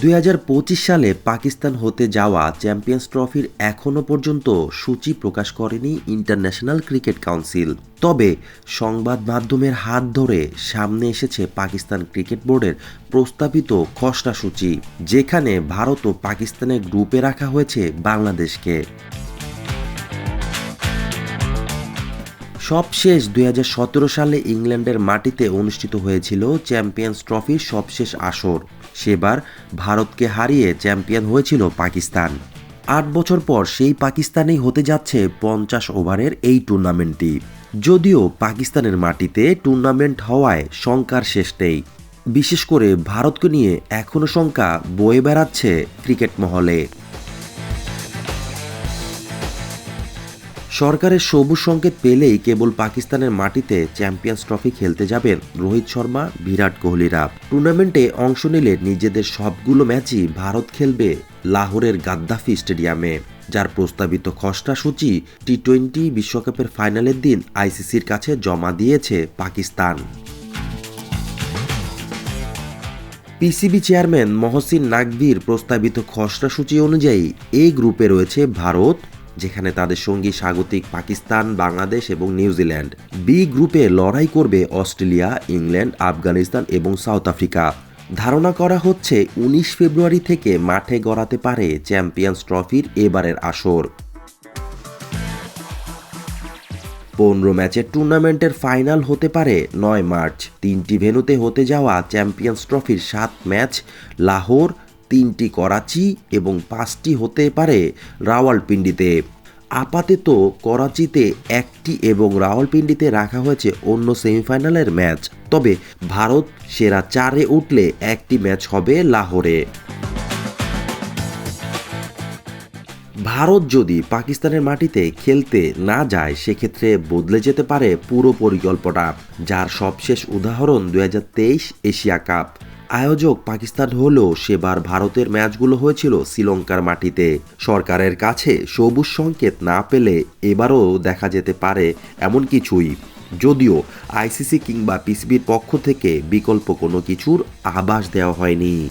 দুই হাজার পঁচিশ সালে পাকিস্তান হতে যাওয়া চ্যাম্পিয়ন্স ট্রফির এখনও পর্যন্ত সূচি প্রকাশ করেনি ইন্টারন্যাশনাল ক্রিকেট কাউন্সিল। তবে সংবাদ মাধ্যমের হাত ধরে সামনে এসেছে পাকিস্তান ক্রিকেট বোর্ডের প্রস্তাবিত খসড়া সূচি, যেখানে ভারত ও পাকিস্তানের গ্রুপে রাখা হয়েছে বাংলাদেশকে। সবশেষ দুই হাজার সতেরো সালে ইংল্যান্ডের মাটিতে অনুষ্ঠিত হয়েছিল চ্যাম্পিয়ন্স ট্রফির সবশেষ আসর। সেবার ভারতকে হারিয়ে চ্যাম্পিয়ন হয়েছিল পাকিস্তান। আট বছর পর সেই পাকিস্তানেই হতে যাচ্ছে পঞ্চাশ ওভারের এই টুর্নামেন্টটি। যদিও পাকিস্তানের মাটিতে টুর্নামেন্ট হওয়ায় শঙ্কার শেষ নেই। বিশেষ করে ভারতকে নিয়ে এখনও শঙ্কা বয়ে বেড়াচ্ছে ক্রিকেট মহলে। সরকারের সবুজ সংকেত পেলেই কেবল পাকিস্তানের মাটিতে চ্যাম্পিয়ন্স ট্রফি খেলতে যাবেন রোহিত শর্মা, বিরাট কোহলিরা। টুর্নামেন্টে অংশ নিলে নিজেদের সবগুলো ম্যাচই ভারত খেলবে লাহোরের গাদ্দাফি স্টেডিয়ামে। যার প্রস্তাবিত খসড়া সূচি টি টোয়েন্টি বিশ্বকাপের ফাইনালের দিন আইসিসির কাছে জমা দিয়েছে পাকিস্তান। পিসিবি চেয়ারম্যান মহসিন নাকভির প্রস্তাবিত খসড়া সূচি অনুযায়ী এই গ্রুপে রয়েছে ভারত যেখানে তাদের সঙ্গী স্বাগতিক পাকিস্তান, বাংলাদেশ এবং নিউজিল্যান্ড বি গ্রুপে লড়াই করবে অস্ট্রেলিয়া, ইংল্যান্ড, আফগানিস্তান এবং সাউথ আফ্রিকা। ধারণা করা হচ্ছে উনিশ ফেব্রুয়ারি থেকে মাঠে গড়াতে পারে চ্যাম্পিয়ন্স ট্রফির এবারের আসর। পনেরো ম্যাচের টুর্নামেন্টের ফাইনাল হতে পারে নয় মার্চ। তিনটি ভেনুতে হতে যাওয়া চ্যাম্পিয়ন্স ট্রফির সাত ম্যাচ, লাহোর তিনটি করাচি এবং পাঁচটি হতে পারে রাওয়ালপিন্ডিতে। আপাতত করাচিতে একটি এবং রাওয়ালপিন্ডিতে রাখা হয়েছে অন্য সেমিফাইনালের ম্যাচ। তবে ভারত সেরা চারে উঠলে একটি ম্যাচ হবে লাহোরে। ভারত যদি পাকিস্তানের মাটিতে খেলতে না যায়, সেক্ষেত্রে বদলে যেতে পারে পুরো পরিকল্পনা, যার সবশেষ উদাহরণ দু হাজার তেইশ এশিয়া কাপ। আয়োজক পাকিস্তান হলেও সেবার ভারতের ম্যাচগুলো হয়েছিল শ্রীলঙ্কার মাটিতে। সরকারের কাছে সবুজ সংকেত না পেলে এবারও দেখা যেতে পারে এমন কিছুই। যদিও আইসিসি কিংবা পিসিবির পক্ষ থেকে বিকল্প কোনো কিছুর আভাস দেওয়া হয়নি।